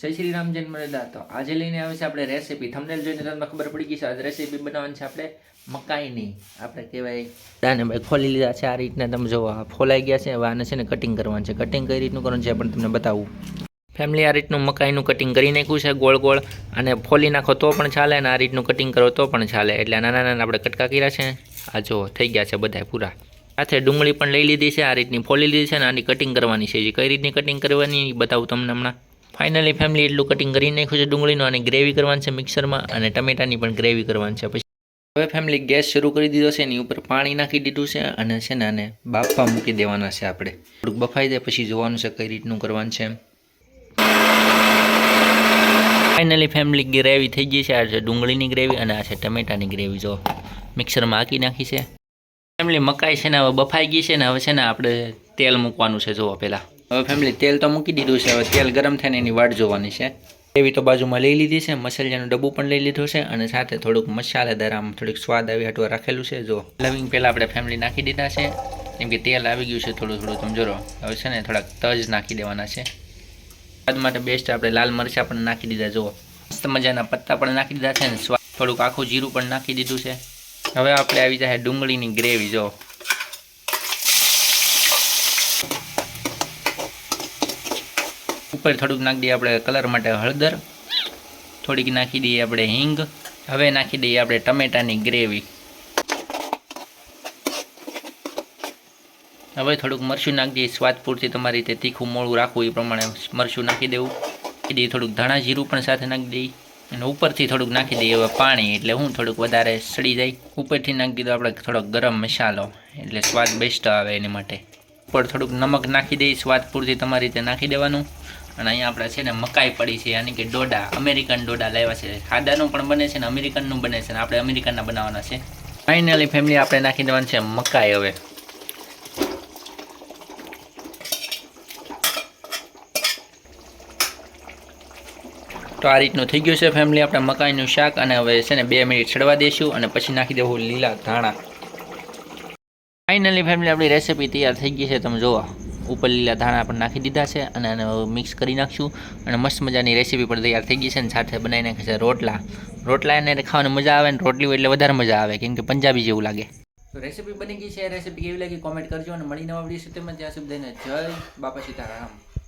જય શ્રી રામ જન્મ લીધા તો આજે લઈને આવે છે આપણે રેસીપી થંબનેલ જોઈને તમને ખબર પડી ગઈ છે, આજે રેસીપી બનાવવાની છે આપણે મકાઈની. આપણે કહેવાય દાને ભાઈ ખોલી લીધા છે આ રીતના. તમે જો આ ફોલાઈ ગયા છે, હવે આને છે ને કટિંગ કરવાનું છે. કટિંગ કઈ રીતનું કરવાનું છે પણ તમને બતાવું. ફેમિલી આ રીતનું મકાઈનું કટિંગ કરી નાખ્યું છે, ગોળ ગોળ. અને ફોલી નાખો તો પણ ચાલે અને આ રીતનું કટિંગ કરો તો પણ ચાલે. એટલે નાના નાના આપણે કટકા કર્યા છે. આ જો થઈ ગયા છે બધા પૂરા. સાથે ડુંગળી પણ લઈ લીધી છે, આ રીતની ફોલી લીધી છે અને આની કટિંગ કરવાની છે. કઈ રીતની કટિંગ કરવાની બતાવું તમને હમણાં. ફાઇનલી ફેમિલી એટલું કટિંગ કરી નાખ્યું છે, ડુંગળીનું અને ગ્રેવી કરવાની છે મિક્સરમાં અને ટમેટાની પણ ગ્રેવી કરવાની છે. પછી હવે ફેમિલી ગેસ શરૂ કરી દીધો છે, એની ઉપર પાણી નાખી દીધું છે અને છે ને આને બાફવા મૂકી દેવાના છે આપણે. થોડુંક બફાઈ જાય પછી જોવાનું છે કઈ રીતનું કરવાનું છે ફાઇનલી ફેમિલી ગ્રેવી થઈ ગઈ છે, આ છે ડુંગળીની ગ્રેવી અને આ છે ટમેટાની ગ્રેવી જો મિક્સરમાં હાકી નાખી છે. ફેમિલી મકાઈ છે ને હવે બફાઈ ગઈ છે ને હવે છે ને આપણે તેલ મૂકવાનું છે, જુઓ પહેલાં. હવે ફેમિલી તેલ તો મૂકી દીધું છે. હવે તેલ ગરમ થાય એની વાટ જોવાની છે. એવી તો બાજુમાં લઈ લીધી છે. મસાલિયાનું ડબ્બું પણ લઈ લીધું છે અને સાથે થોડુંક મસાલેદાર, આમ થોડીક સ્વાદ આવી હટવા રાખેલું છે. જો લવિંગ પહેલાં આપણે ફેમિલી નાખી દીધા છે. કેમ કે તેલ આવી ગયું છે થોડું થોડું, તમે જોરો હવે છે ને થોડાક તજ નાખી દેવાના છે. સ્વાદ માટે બેસ્ટ આપણે લાલ મરચાં પણ નાખી દીધા, જુઓ. મસ્ત મજાના પત્તા પણ નાખી દીધા છે ને સ્વાદ થોડુંક આખું જીરું પણ નાખી દીધું છે. હવે આપણે આવી જાય ડુંગળીની ગ્રેવી જો ઉપર થોડુંક નાખી દઈએ આપણે કલર માટે હળદર. થોડીક નાખી દઈએ આપણે હિંગ. હવે નાખી દઈએ આપણે ટમેટાની ગ્રેવી. હવે થોડુંક મરચું નાખી દઈએ. સ્વાદ પૂરતી તમારી રીતે તીખું મોળું રાખવું એ પ્રમાણે મરચું નાખી દેવું. નાખી દઈએ થોડુંક ધાણા જીરું પણ સાથે નાખી દઈએ. અને ઉપરથી થોડુંક નાખી દઈએ હવે પાણી, એટલે હું થોડુંક વધારે સડી જાય. ઉપરથી નાખી દીધો આપણે થોડોક ગરમ મસાલો, એટલે સ્વાદ બેસ્ટ આવે એની માટે. ઉપર થોડુંક નમક નાખી દઈએ. સ્વાદ પૂરતી તમારી રીતે નાખી દેવાનું. અને અહીંયા આપણે છે ને મકાઈ પડી છે, યાની કે ડોડા, અમેરિકન ડોડા લાવ્યા છે. ખાદાનું પણ બને છે ને અમેરિકનનું બને છે ને આપણે અમેરિકનના બનાવવાના છે. ફાઇનલી ફેમિલી આપણે નાખી દેવાનું છે મકાઈ હવે. તો આ રીતનું થઈ ગયું છે ફેમિલી આપણે મકાઈનું શાક અને હવે છે ને બે મિનિટ ચડવા દઈશું અને પછી નાખી દેવું લીલા ધાણા. ફાઇનલી ફેમિલી આપણી રેસીપી તૈયાર થઈ ગઈ છે, તમે જોવો. ઉપર લીલા ધાણા પણ નાખી દીધા છે અને આને મિક્સ કરી નાખશું. અને મસ્ત મજાની રેસીપી પણ તૈયાર થઈ ગઈ છે અને સાથે બનાવી નાખે છે રોટલા. રોટલા એને ખાવાની મજા આવે ને રોટલી એટલે વધારે મજા આવે, કેમ કે પંજાબી જેવું લાગે. તો રેસીપી બની ગઈ છે રેસીપી કેવી લાગી કોમેન્ટ કરજો અને મળી નવા વીડિયો સાથે ત્યાં સુધી જય બાપા સીતારામ.